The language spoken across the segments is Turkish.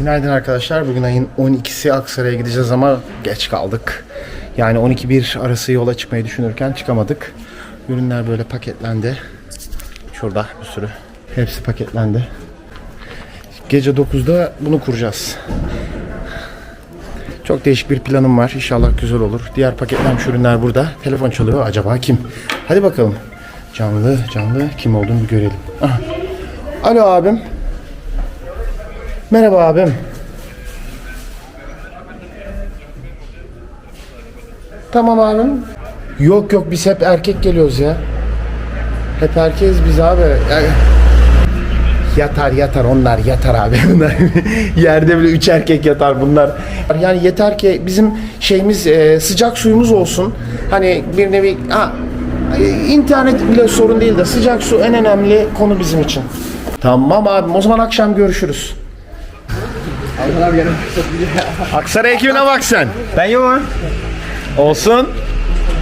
Günaydın arkadaşlar. Bugün ayın 12'si Aksaray'a gideceğiz ama geç kaldık. Yani 12-1 arası yola çıkmayı düşünürken çıkamadık. Ürünler böyle paketlendi. Şurada bir sürü. Hepsi paketlendi. Gece 9'da bunu kuracağız. Çok değişik bir planım var. İnşallah güzel olur. Diğer paketlenmiş ürünler burada. Telefon çalıyor. Acaba kim? Hadi bakalım. Canlı canlı kim olduğunu bir görelim. Aha. Alo abim. Merhaba abim. Tamam abim. Yok yok biz hep erkek geliyoruz ya. Hep erkeğiz biz abi. Yani- Yatar yatar onlar yatar abi bunlar. Yerde bile üç erkek yatar bunlar. Yani yeter ki bizim şeyimiz e, sıcak suyumuz olsun. Hani bir nevi ha, internet bile sorun değil de sıcak su en önemli konu bizim için. Tamam abim o zaman akşam görüşürüz. Aksaray ekibine bak sen. Ben yokum. Olsun.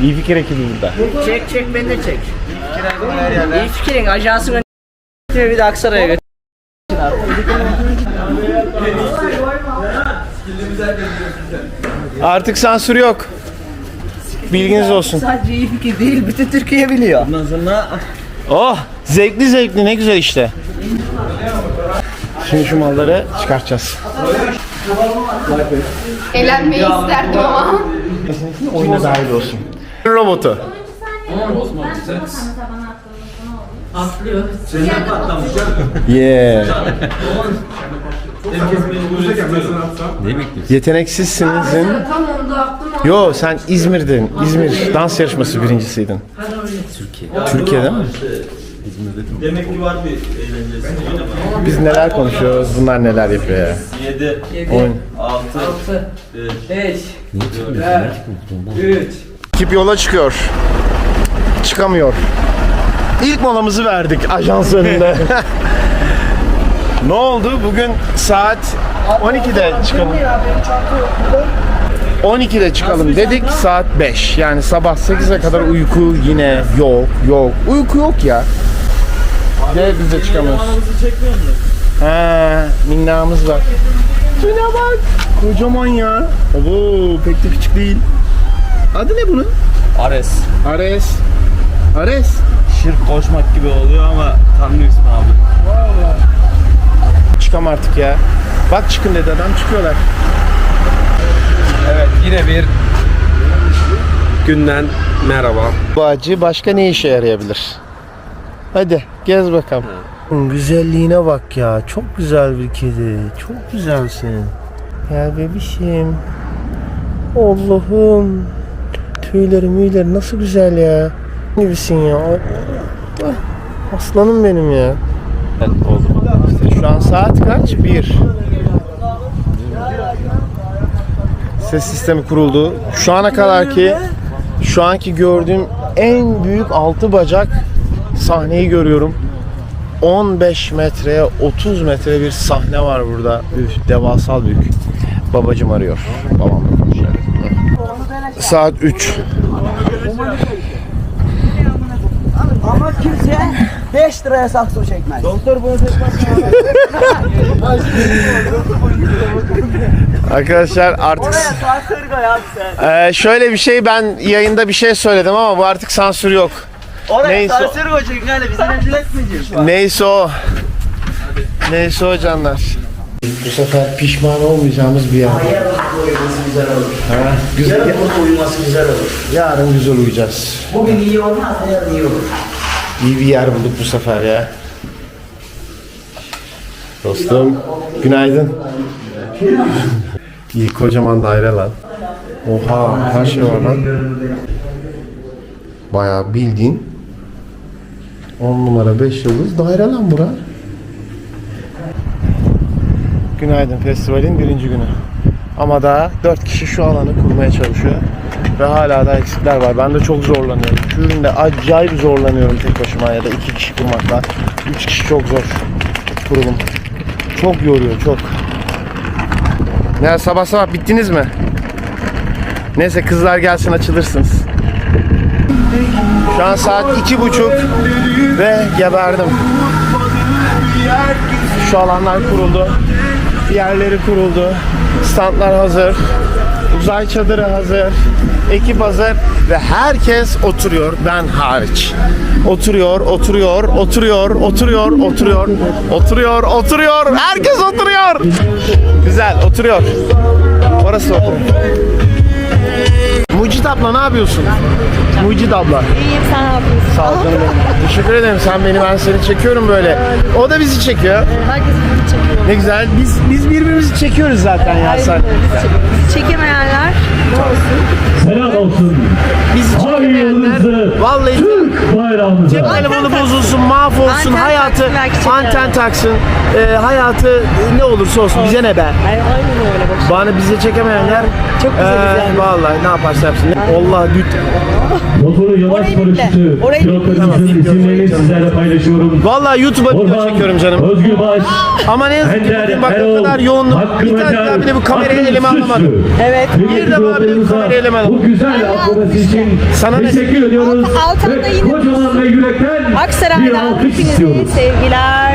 İyi fikir ekibi burada. Çek çek beni de çek. İyi fikrin ajansın ön- bir de Aksaray'a götür. Artık sansür yok. Bilginiz olsun. Sadece iyi fikir değil bütün Türkiye biliyor. Oh zevkli zevkli ne güzel işte. Şimdi şu malları çıkartacağız. Eğlenmeyi isterdim ama. Oyuna dahil olsun. Robotu. Yeah. Yeteneksizsinizin. Tam onu da attım. Yo sen İzmir'din. İzmir dans yarışması birincisiydin. Türkiye. Türkiye'de mi? Demek ki var bir eğlencesi. Biz neler konuşuyoruz, bunlar neler yapıyor ya. 7, Oyun. 6, 5. Ekip yola çıkıyor. Çıkamıyor. İlk molamızı verdik ajans önünde. ne oldu? Bugün saat 12'de çıkalım. 12'de çıkalım dedik saat 5. Yani sabah 8'e kadar uyku yine yok yok. Uyku yok ya. De biz de çıkamıyoruz. Ha, minnamız var. Şuna bak. Kocaman ya. Oo, pek de küçük değil. Adı ne bunun? Ares. Ares. Ares. Şirk koşmak gibi oluyor ama tam ismi abi. Çıkam artık ya. Bak çıkın dedi adam çıkıyorlar. Evet yine bir günden merhaba. Bu acı başka ne işe yarayabilir? Hadi gez bakalım. Güzelliğine bak ya. Çok güzel bir kedi. Çok güzelsin. Ya bebişim. Allah'ım. Tüyleri müyleri nasıl güzel ya. Gibisin ya. Ah, Aslanım benim ya. İşte şu an saat kaç? Bir. Ses sistemi kuruldu. Şu ana kadar ki şu anki gördüğüm en büyük altı bacak sahneyi görüyorum. 15 metreye 30 metre bir sahne var burada. Üf, devasal büyük. Babacım arıyor. Babamla konuşuyor. Saat 3. Ama kimse 5 liraya sakso çekmez. Doktor bunu Arkadaşlar artık Sansür ya sen. Ee, şöyle bir şey ben yayında bir şey söyledim ama bu artık sansür yok. Oraya Neyse. sansür koyacak yani bizi rezil etmeyecek. Neyse o. Neyse o canlar. Bu sefer pişman olmayacağımız bir yer. güzel olur. Ha, güzel. Yarın burada uyuması güzel olur. Yarın güzel uyuyacağız. Bugün iyi olmaz yarın iyi olur. İyi bir yer bulduk bu sefer ya. Dostum, günaydın. İyi kocaman daire lan. Oha, her şey var lan. Bayağı bildiğin 10 numara 5 yıldız daire lan bura. Günaydın festivalin birinci günü. Ama daha 4 kişi şu alanı kurmaya çalışıyor. Ve hala da eksikler var. Ben de çok zorlanıyorum. Şu üründe acayip zorlanıyorum tek başıma ya da 2 kişi kurmakla. 3 kişi çok zor kurulum. Çok yoruyor çok. Ne sabah sabah bittiniz mi? Neyse kızlar gelsin açılırsınız. Şu an saat iki buçuk ve geberdim. Şu alanlar kuruldu. Yerleri kuruldu. Standlar hazır. Uzay çadırı hazır. Ekip hazır ve herkes oturuyor ben hariç. Oturuyor, oturuyor, oturuyor, oturuyor, oturuyor, oturuyor, oturuyor. Herkes oturuyor. Güzel, oturuyor. Orası oturuyor. Mucit abla ne yapıyorsun? Mucit abla. İyiyim sen ne yapıyorsun? Sağ ol canım benim. Teşekkür ederim. Sen beni ben seni çekiyorum böyle. O da bizi çekiyor. Herkes bizi çekiyor. Ne güzel. Biz biz birbirimizi çekiyoruz zaten ya sen. Bizi çekemeyenler ne olsun? Selam olsun. Bizi çekemeyenler vallahi bayrağımıza. cep telefonu bozulsun, mahvolsun, Anten hayatı taksın anten taksın. e, hayatı ne olursa olsun bize ne be. Aynen öyle bak. Bana bizi çekemeyenler Çok güzeliz yani. Vallahi ne yaparsa yapsın. Allah düt. Motoru yavaş paraşütü. Pilotlarımızın isimlerini sizlerle paylaşıyorum. Vallahi YouTube'a video Orhan, çekiyorum canım. Özgürbaş, Ama ne yazık ki bugün bak o kadar yoğunluk. Bir tane daha bile bu kamerayı elime alamadım. Evet. Bir de bana bir pilotlarımıza kamerayı eleme alın. Bu güzel akrobasi için Sana teşekkür ediyoruz. Alt- altında Ve yine- kocaman ve yürekten bir Aksaray'dan alkış istiyoruz. sevgiler,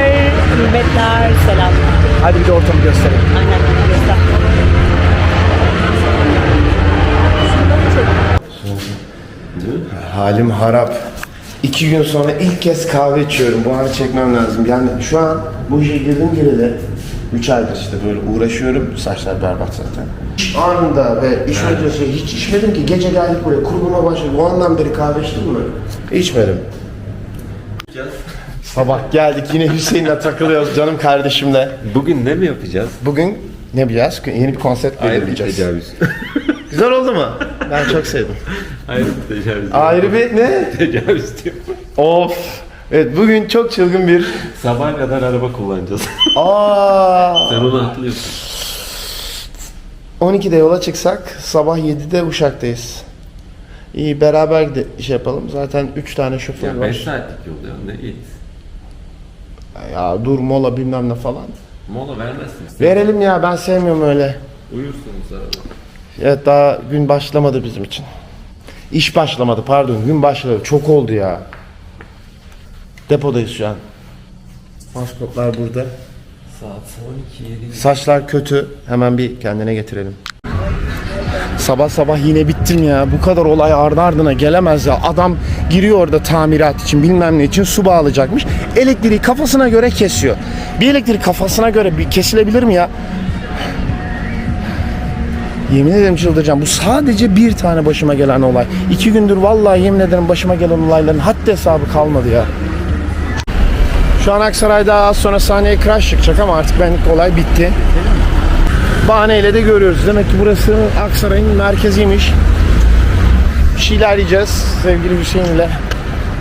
hürmetler, selamlar. Hadi bir de ortamı gösterelim. Aynen Halim harap. İki gün sonra ilk kez kahve içiyorum. Bu anı çekmem lazım. Yani şu an bu işe girdim gireli. Üç aydır işte böyle uğraşıyorum. Saçlar berbat zaten. Anında ve iş öncesi hiç içmedim ki. Gece geldik buraya kuruluma başladık. O andan beri kahve içtim mi? İçmedim. Sabah geldik yine Hüseyin'le takılıyoruz canım kardeşimle. Bugün ne mi yapacağız? Bugün ne yapacağız? Yeni bir konsept Ayrı bir belirleyeceğiz. tecavüz. Güzel oldu mu? Ben çok sevdim. Ayrı bir tecavüz. Ayrı bir ne? Tecavüz diyor. Of. Evet bugün çok çılgın bir Sabah kadar araba kullanacağız. Aa. Sen onu atlıyorsun. 12'de yola çıksak sabah 7'de Uşak'tayız. İyi beraber de iş yapalım. Zaten 3 tane şoför Ya var. 5 saatlik yol ya ne iyi. Ya dur mola bilmem ne falan. Mola vermezsin. Verelim ya ben sevmiyorum öyle. Uyursunuz arada. Evet daha gün başlamadı bizim için. İş başlamadı pardon gün başladı. Çok oldu ya. Depodayız şu an. Maskotlar burada. Saat 12 7. Saçlar kötü. Hemen bir kendine getirelim. Sabah sabah yine bittim ya. Bu kadar olay ardı ardına gelemez ya. Adam giriyor orada tamirat için bilmem ne için su bağlayacakmış. Elektriği kafasına göre kesiyor. Bir elektrik kafasına göre bir kesilebilir mi ya? Yemin ederim çıldıracağım. Bu sadece bir tane başıma gelen olay. İki gündür vallahi yemin ederim başıma gelen olayların haddi hesabı kalmadı ya. Şu an Aksaray'da az sonra sahneye crash çıkacak ama artık benlik olay bitti. Bahaneyle de görüyoruz. Demek ki burası Aksaray'ın merkeziymiş. Bir şeyler yiyeceğiz sevgili Hüseyin'le.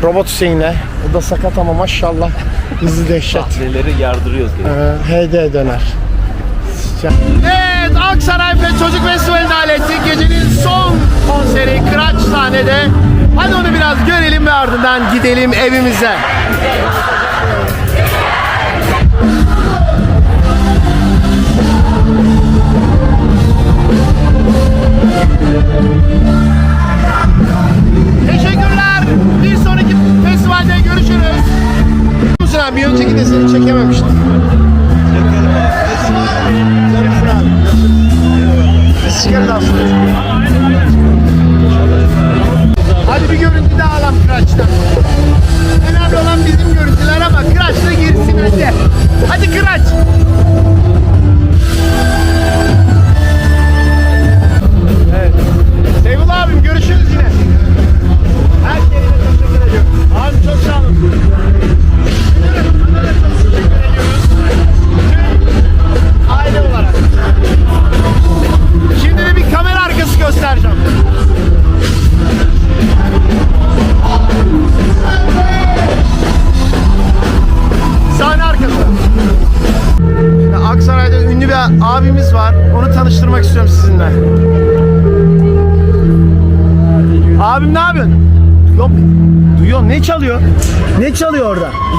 Robot Hüseyin'le. O da sakat ama maşallah hızlı dehşet. Neleri yardırıyoruz. Ee, HD döner. Evet Aksaray ve Çocuk Festivali'ni hallettik. Gecenin son konseri Kıraç sahnede. Hadi onu biraz görelim ve ardından gidelim evimize. Teşekkürler. Bir sonraki festivalde görüşürüz. Bir önceki de seni çekememiştim.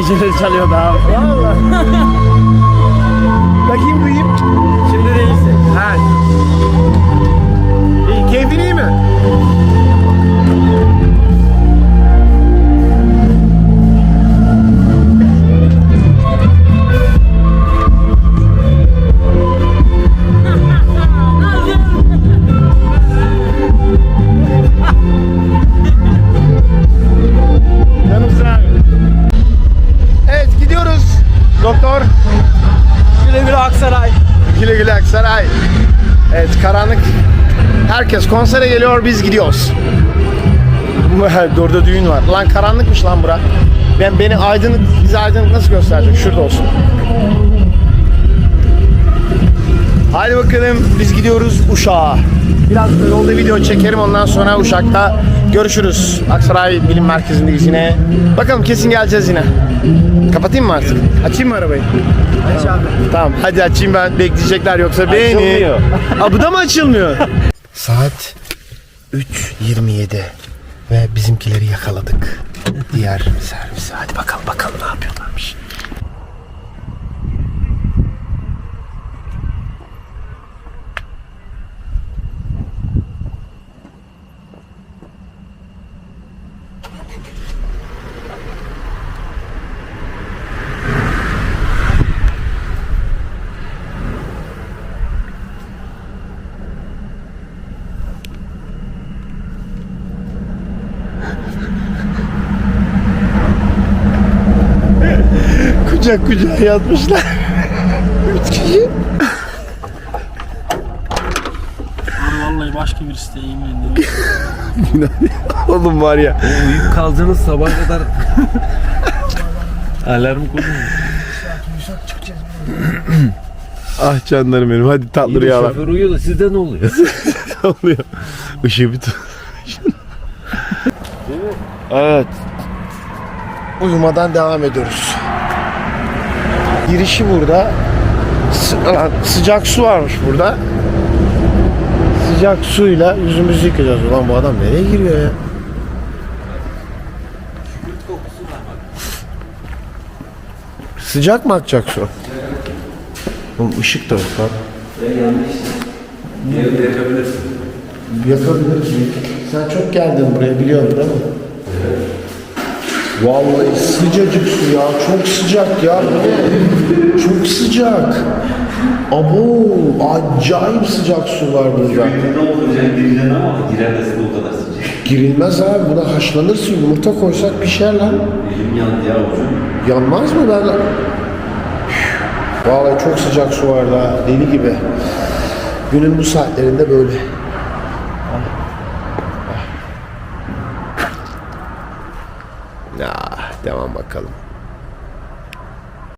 Orada? Geceleri çalıyordu abi. Vallahi. Herkes konsere geliyor biz gidiyoruz. Orada düğün var. Lan karanlıkmış lan bura. Ben beni aydınlık, bize aydınlık nasıl gösterecek? Şurada olsun. Hadi bakalım biz gidiyoruz Uşak'a. Biraz da yolda video çekerim ondan sonra Uşak'ta görüşürüz. Aksaray Bilim Merkezi'ndeyiz yine. Bakalım kesin geleceğiz yine. Kapatayım mı artık? Açayım mı arabayı? Aç abi. Tamam hadi açayım ben bekleyecekler yoksa beni. Açılmıyor. Aa, bu da mı açılmıyor? Saat 3.27 ve bizimkileri yakaladık. Diğer servise. Hadi bakalım bakalım ne yapıyorlarmış. Kucak kucağa yatmışlar. Üç kişi. Vallahi başka birisi de yemin ediyorum. Oğlum var ya. Uyuyup kaldığınız sabah kadar alarm koydun mu? Ah canlarım benim hadi tatlı rüyalar. Şoför uyuyor da sizde ne oluyor? Ne oluyor? Işığı bir tut. evet. Uyumadan devam ediyoruz. Girişi burada. Sı- sıcak su varmış burada. Sıcak suyla yüzümüzü yıkayacağız. Ulan bu adam nereye giriyor ya? Sıcak mı akacak su? Oğlum ışık da yok lan. Yakabilir miyim? Sen çok geldin buraya biliyorsun değil mi? Vallahi sıcacık su ya. Çok sıcak ya. Bu? Çok sıcak. Abo acayip sıcak su var burada. Girilmez abi. Buna haşlanırsın. Yumurta koysak pişer lan. Elim yandı ya Yanmaz mı ben? Vallahi çok sıcak su var daha. Deli gibi. Günün bu saatlerinde böyle. Ya devam bakalım.